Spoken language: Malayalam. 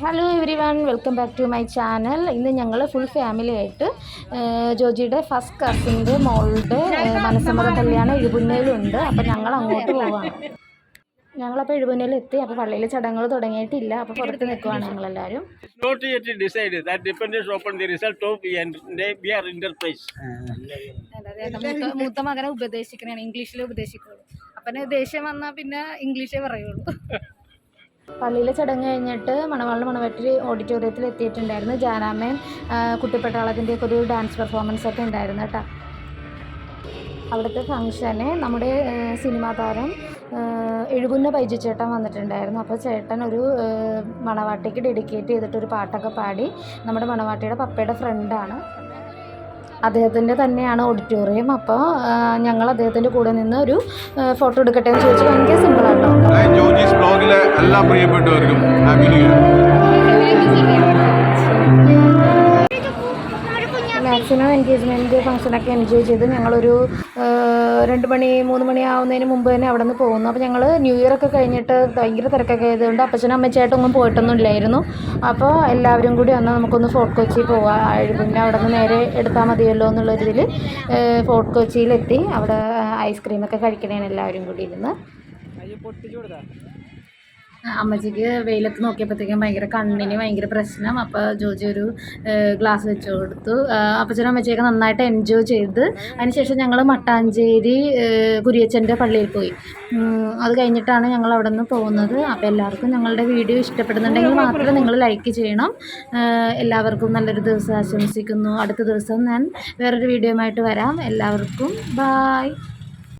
Hello everyone welcome back to my channel ഇന്ന് ഞങ്ങൾ ഫുൾ ഫാമിലി ആയിട്ട് ജോജിയുടെ ഫസ്റ്റ് കസിന്റെ മോളുടെ മനസ്സമ്മത കല്യാണം എഴുപുന്നയിലുണ്ട് അപ്പോൾ ഞങ്ങൾ അങ്ങോട്ട് പോവാണ്. ഞങ്ങളപ്പോൾ എഴുപുന്നയിൽ എത്തി അപ്പോൾ പള്ളിയിൽ ചടങ്ങുകൾ തുടങ്ങിയിട്ടില്ല. അപ്പോൾ പുറത്ത് നിൽക്കുവാണ് ഞങ്ങളെല്ലാവരും. മൂത്ത മകനെ ഉപദേശിക്കണേ ഇംഗ്ലീഷിൽ ഉപദേശിക്കുള്ളൂ. അപ്പനെ ദേഷ്യം വന്നാൽ പിന്നെ ഇംഗ്ലീഷേ പറയുള്ളൂ. പള്ളിയിലെ ചടങ്ങ് കഴിഞ്ഞിട്ട് മണവാളിന് മണവട്ടി ഓഡിറ്റോറിയത്തിൽ എത്തിയിട്ടുണ്ടായിരുന്നു. ജാനാമേൻ കുട്ടിപ്പട്ടാളത്തിന്റെയൊക്കെ ഒരു ഡാൻസ് പെർഫോമൻസ് ഒക്കെ ഉണ്ടായിരുന്നു കേട്ടോ. അവിടുത്തെ ഫംഗ്ഷന് നമ്മുടെ സിനിമാ താരം എഴുകുന്ന ചേട്ടൻ വന്നിട്ടുണ്ടായിരുന്നു. അപ്പോൾ ചേട്ടൻ ഒരു മണവാട്ടിക്ക് ഡെഡിക്കേറ്റ് ചെയ്തിട്ടൊരു പാട്ടൊക്കെ പാടി നമ്മുടെ മണവാട്ടിയുടെ പപ്പയുടെ ഫ്രണ്ടാണ് അദ്ദേഹത്തിന്റെ തന്നെയാണ് ഓഡിറ്റോറിയം അപ്പോൾ ഞങ്ങൾ അദ്ദേഹത്തിന്റെ കൂടെ നിന്ന് ഒരു ഫോട്ടോ എടുക്കട്ടെ എന്ന് ചോദിച്ചാൽ ഭയങ്കര സിമ്പിളാട്ടോ എല്ലാ പ്രിയപ്പെട്ടവർക്കും happy new year maximum engagement ഫംഗ്ഷനൊക്കെ എൻജോയ് ചെയ്ത് ഞങ്ങളൊരു രണ്ട് മണി മൂന്ന് മണി ആവുന്നതിന് മുമ്പ് തന്നെ അവിടെ നിന്ന് പോകുന്നു. അപ്പോൾ ഞങ്ങൾ ന്യൂ ഇയർ ഒക്കെ കഴിഞ്ഞിട്ട് ഭയങ്കര തിരക്കൊക്കെ ആയതുകൊണ്ട് അപ്പച്ചനും അമ്മച്ചായിട്ടൊന്നും പോയിട്ടൊന്നും ഇല്ലായിരുന്നു. അപ്പോൾ എല്ലാവരും കൂടി വന്നാൽ നമുക്കൊന്ന് ഫോർട്ട് കൊച്ചി പോവാം. പിന്നെ അവിടെ നിന്ന് നേരെ എടുത്താൽ മതിയല്ലോ എന്നുള്ളൊരിതിൽ ഫോർട്ട് കൊച്ചിയിലെത്തി അവിടെ ഐസ്ക്രീമൊക്കെ കഴിക്കണേന് എല്ലാവരും കൂടി ഇരുന്ന്. അമ്മച്ചിക്ക് വെയിലത്ത് നോക്കിയപ്പോഴത്തേക്കും ഭയങ്കര കണ്ണിന് ഭയങ്കര പ്രശ്നം. അപ്പോൾ ജോജി ഒരു ഗ്ലാസ് വെച്ച് കൊടുത്തു. അപ്പച്ചനും അമ്മച്ചിയൊക്കെ നന്നായിട്ട് എൻജോയ് ചെയ്ത്. അതിനുശേഷം ഞങ്ങൾ മട്ടാഞ്ചേരി കുരിയച്ചന്റെ പള്ളിയിൽ പോയി. അത് കഴിഞ്ഞിട്ടാണ് ഞങ്ങൾ അവിടെ നിന്ന് പോകുന്നത്. അപ്പോൾ എല്ലാവർക്കും ഞങ്ങളുടെ വീഡിയോ ഇഷ്ടപ്പെടുന്നുണ്ടെങ്കിൽ മാത്രമേ നിങ്ങൾ ലൈക്ക് ചെയ്യണം. എല്ലാവർക്കും നല്ലൊരു ദിവസം ആശംസിക്കുന്നു. അടുത്ത ദിവസം ഞാൻ വേറൊരു വീഡിയോയുമായിട്ട് വരാം. എല്ലാവർക്കും ബായ്